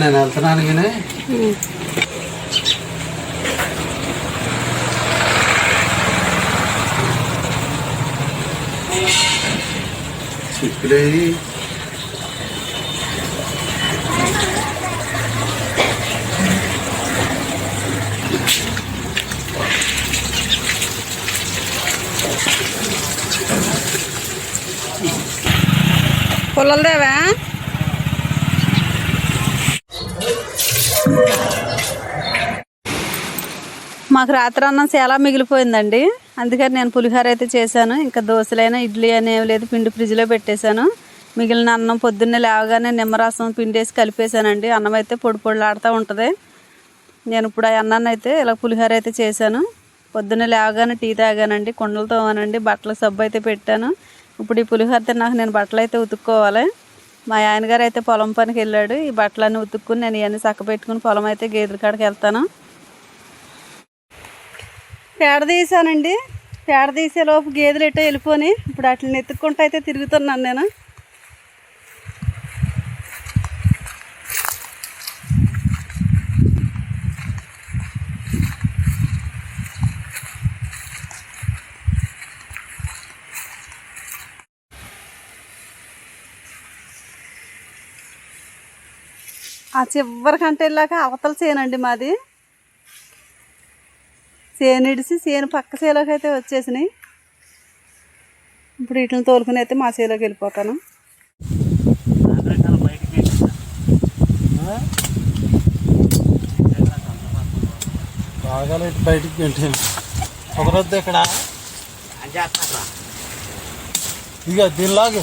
నేను వెళ్తున్నాను కానీ ఇప్పుడు పుల్లలదేవా మాకు రాత్రి అన్నం చాలా మిగిలిపోయిందండి. అందుకని నేను పులిహోర అయితే చేశాను. ఇంకా దోశలైనా ఇడ్లీ అనేవి లేదు పిండి ఫ్రిడ్జ్లో పెట్టేశాను. మిగిలిన అన్నం పొద్దున్నే లేవగానే నిమ్మరసం పిండి వేసి కలిపేశానండి. అన్నం అయితే పొడి పొడిలాడుతూ ఉంటుంది. నేను ఇప్పుడు ఆ అన్నాన్ని అయితే ఇలా పులిహోర అయితే చేశాను. పొద్దున్నే లేవగానే టీ తాగానండి కుండలతో అనండి బట్టలకు సబ్బు అయితే పెట్టాను. ఇప్పుడు ఈ పులిహోర తిన్నాక నేను బట్టలు అయితే ఉతుక్కోవాలి. మా ఆయనగారు అయితే పొలం పనికి వెళ్ళాడు. ఈ బట్టలన్నీ ఉతుక్కుని నేను ఇవన్నీ చక్క పెట్టుకుని పొలం అయితే గేదెల కాడికి వెళ్తాను. పేడ తీసానండి పేడ తీసేలోపు గేదెలు ఎట్టో వెళ్ళిపోని. ఇప్పుడు అట్లని ఎత్తుక్కుంటూ అయితే తిరుగుతున్నాను నేను. ఆ చివరి కంటే వెళ్ళాక అవతల చేనండి మాది. చేను ఇడిసి చేను పక్క చేలోకి అయితే వచ్చేసినాయి. ఇప్పుడు వీటిని తోలుకుని అయితే మా చేలోకి వెళ్ళిపోతాను. బాగా బయటికి ఇక్కడ. ఇక దీనిలాగే.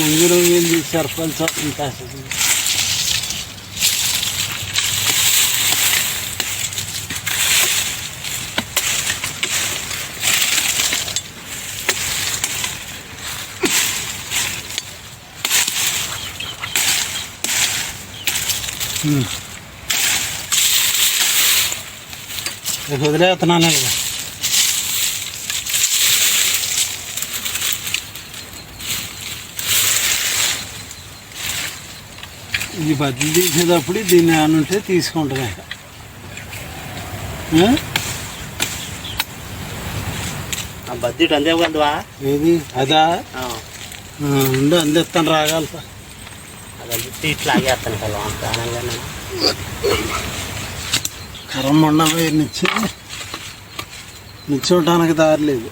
ఉంగిరు ఉంగింది సర్పంచ్ ఇంకా వదిలేస్తున్నాను ఈ బద్దలు తీసేటప్పుడు దీన్ని ఇక ఆ? బడ్జెట్ అంతే కదవా ఏది? అదా? ఉండు అందిస్తాను రాగలతా అది ఇట్లా ఆగేస్తాను కదా నేను కరం ఉండవు నుంచి నిల్చోటానికి దారి లేదు.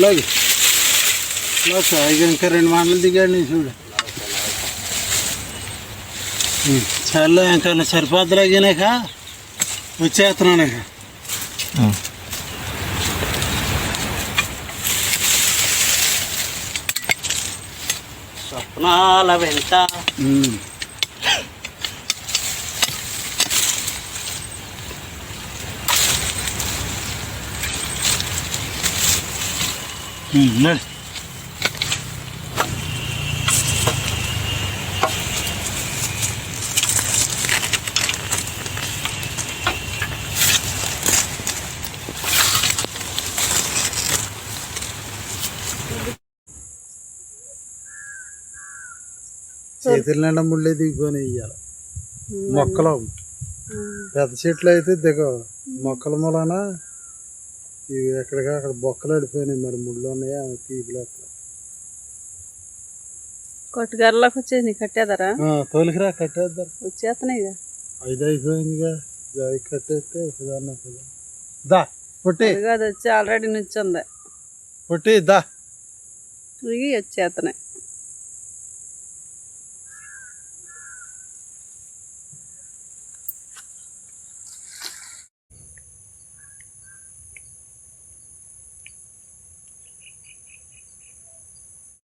లాగు లాగు ఇక ఇంకా రెండు మాటలు దిగాడు నీ చూడు ఉం, చాలా ఇంకా సరిపోద్దులాగినాక వచ్చేస్తున్నాను ఇక స్వప్నాల వెంట చేతుల నిండా ముళ్ళే దిగిపోయినాయి ఇయ్యాల. మొక్కలు పెద్ద చెట్లు అయితే దిగవు. మొక్కల మూలన ఇవి ఎక్కడికి అక్కడ బొక్కలు అడిపోయినాయి మరి ముళ్ళు ఉన్నాయా? తీపిలో కొట్టుగారులోకి వచ్చేసి కట్టేదరా తోలికిరా కట్టేద్దారు వచ్చేస్తున్నాయి ఇక. ఐదు అయిపోయిందిగా. జాయి కట్టేస్తే ఒకదాన్ని. దా పొట్టి. అది వచ్చి ఆల్రెడీ నుంచుంది. పొట్టి దా. తిరిగి వచ్చేస్తున్నాయి.